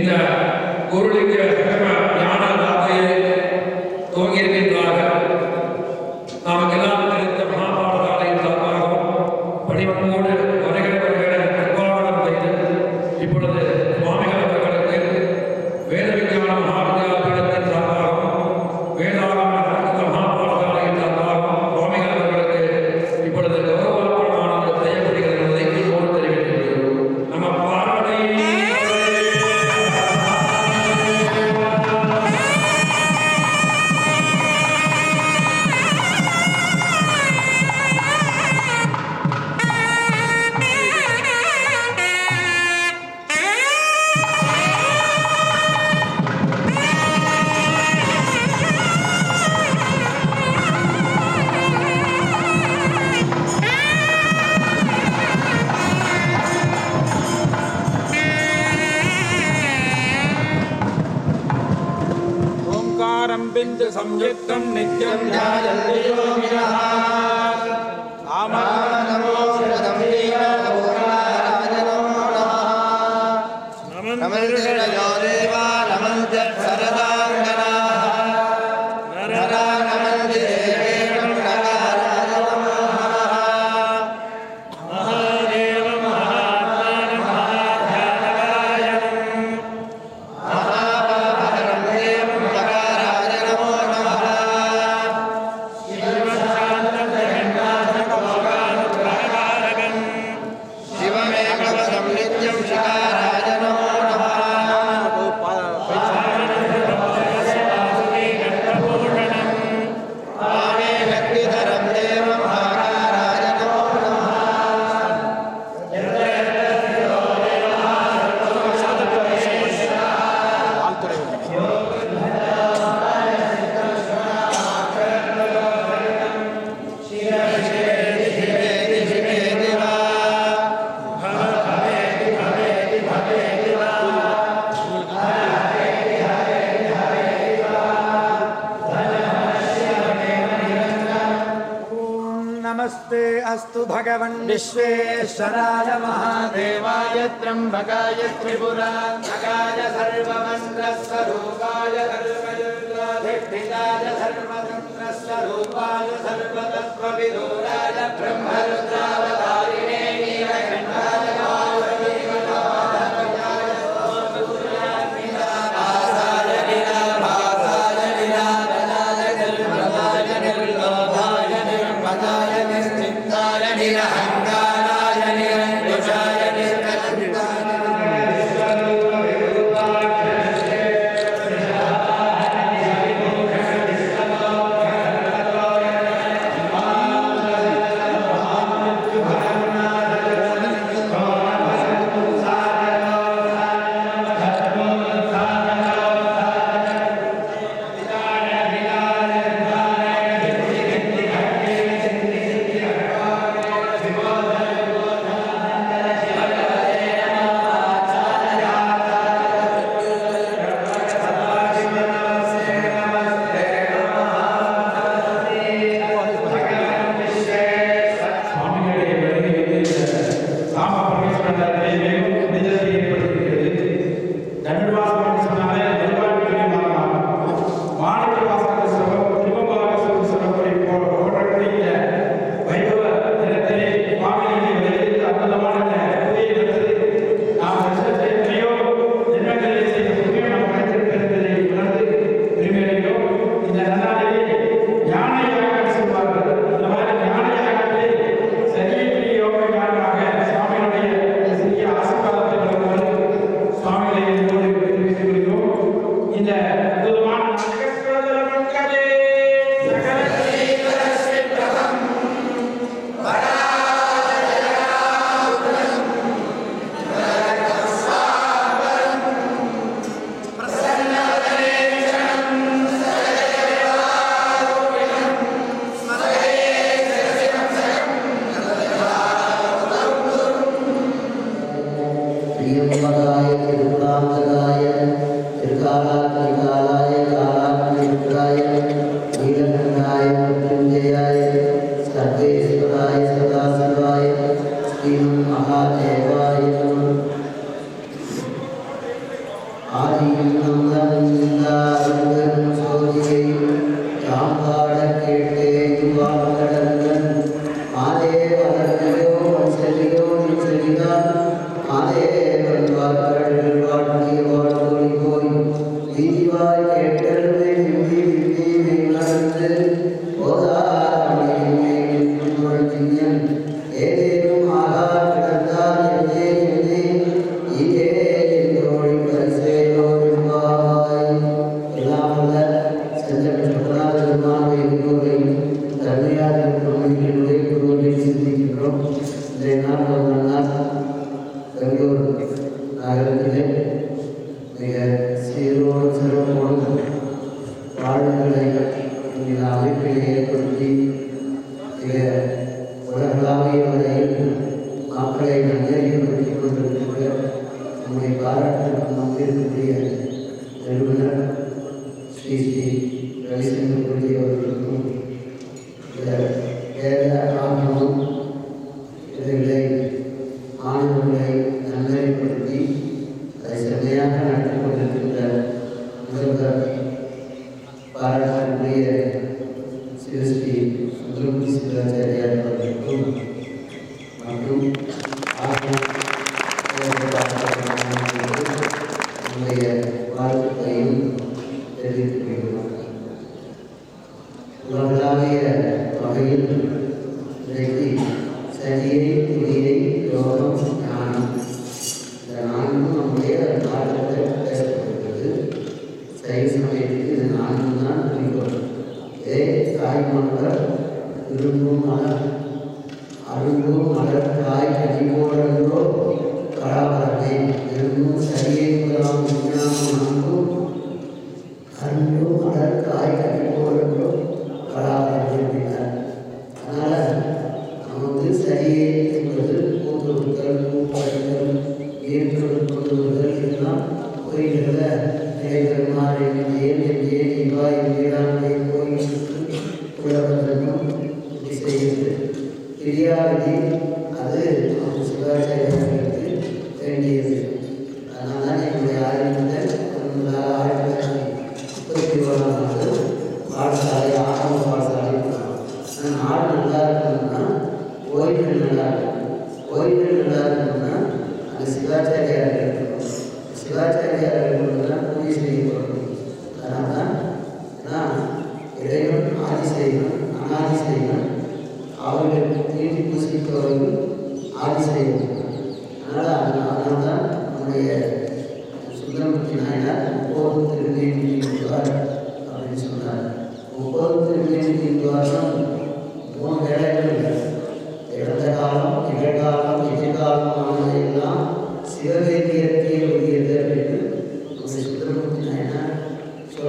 ಇನ್ನ ಗೋರುಳಿಗೆ Make nityam नमस्ते अस्तु भगवन् विश्वेश्वराय महादेवाय त्र्यम्बकाय त्रिपुराय सर्वमन्द्रस्वरूपाय सर्वयुगाधिष्ठिताय सर्वतन्त्रस्वरूपाय सर्वतत्त्वविदूराय ब्रह्मरुद्रावताय வாழ்த்துக்களையும் தெரிவித்துக் கொள்கிறோம் உலகளாவிய வகையில் இன்றைக்கு சதியை துணியை யோகம் ஞானம் இந்த நான்கும் நம்முடைய காலத்தில் தேவைப்படுகிறது சைவ சமயத்துக்கு இது நான்கும் தான் குறிக்கோள். இதே தாய்மானவர் விரும்பும் மலர் அரும்பும் மலர் தாய் கனிபோல Amen.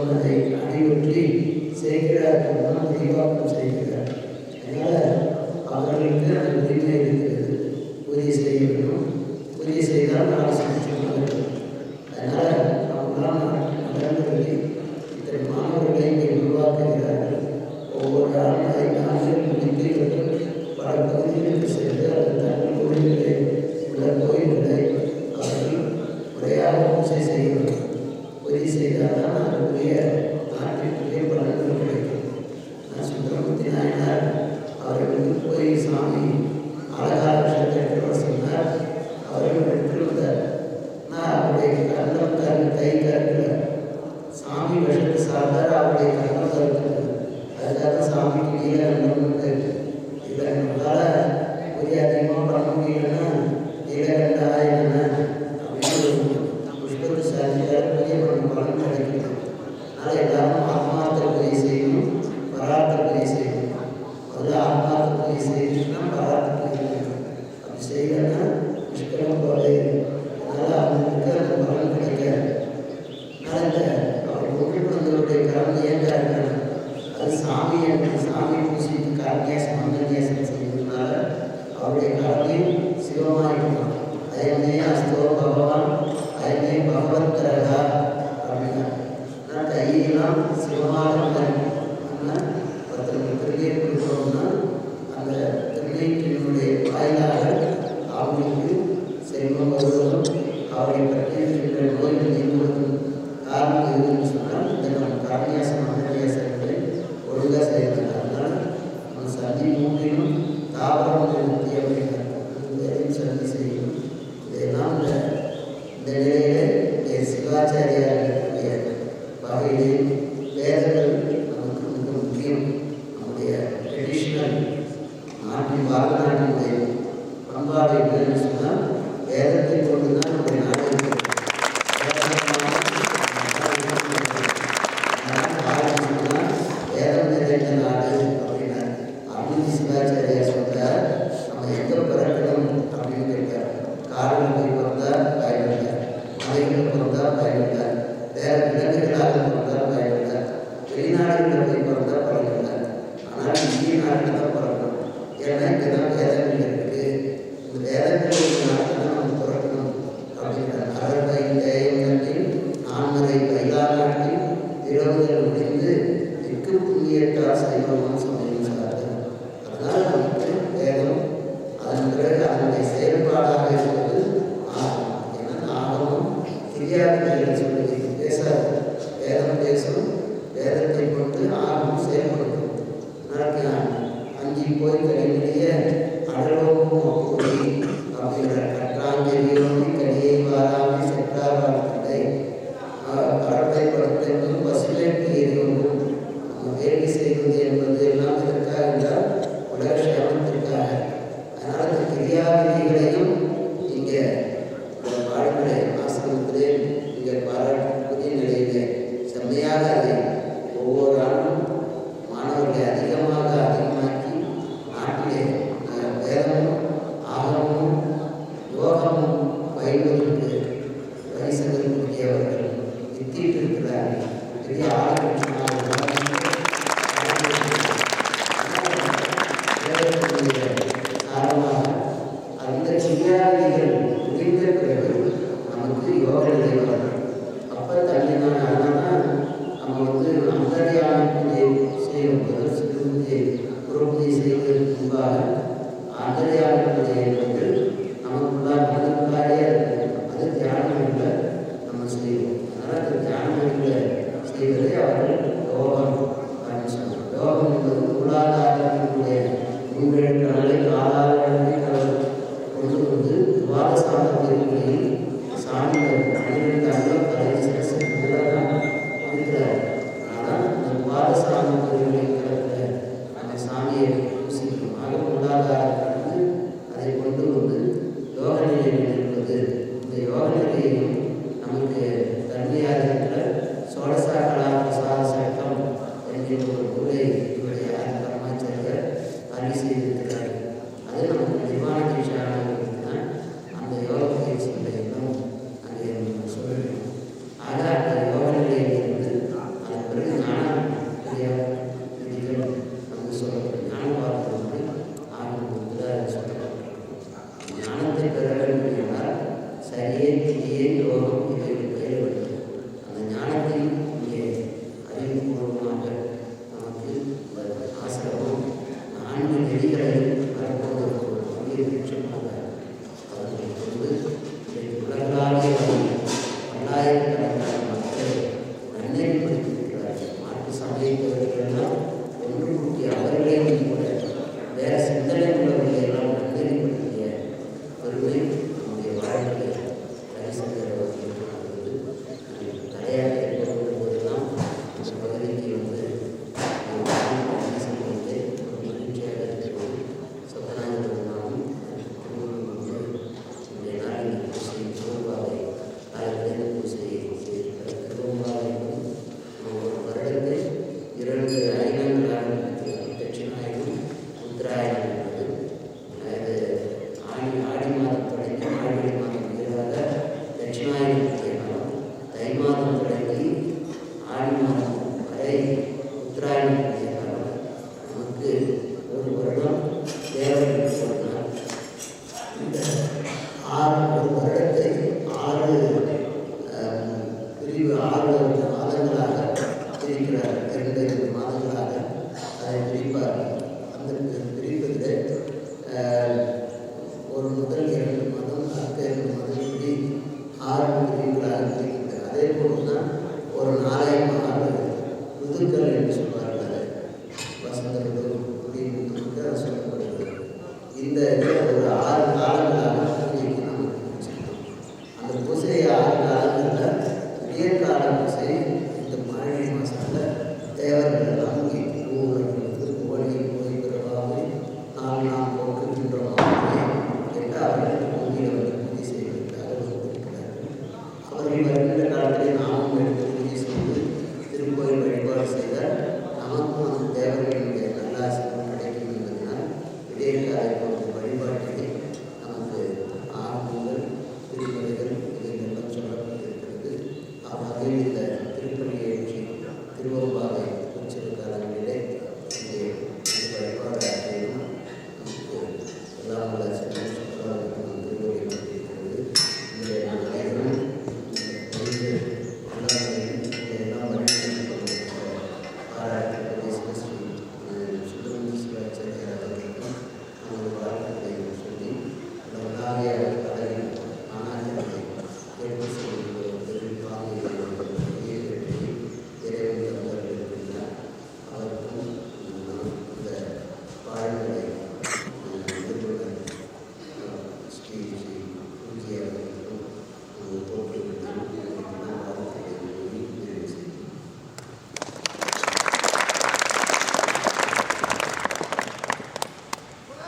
Dominator.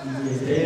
Amém.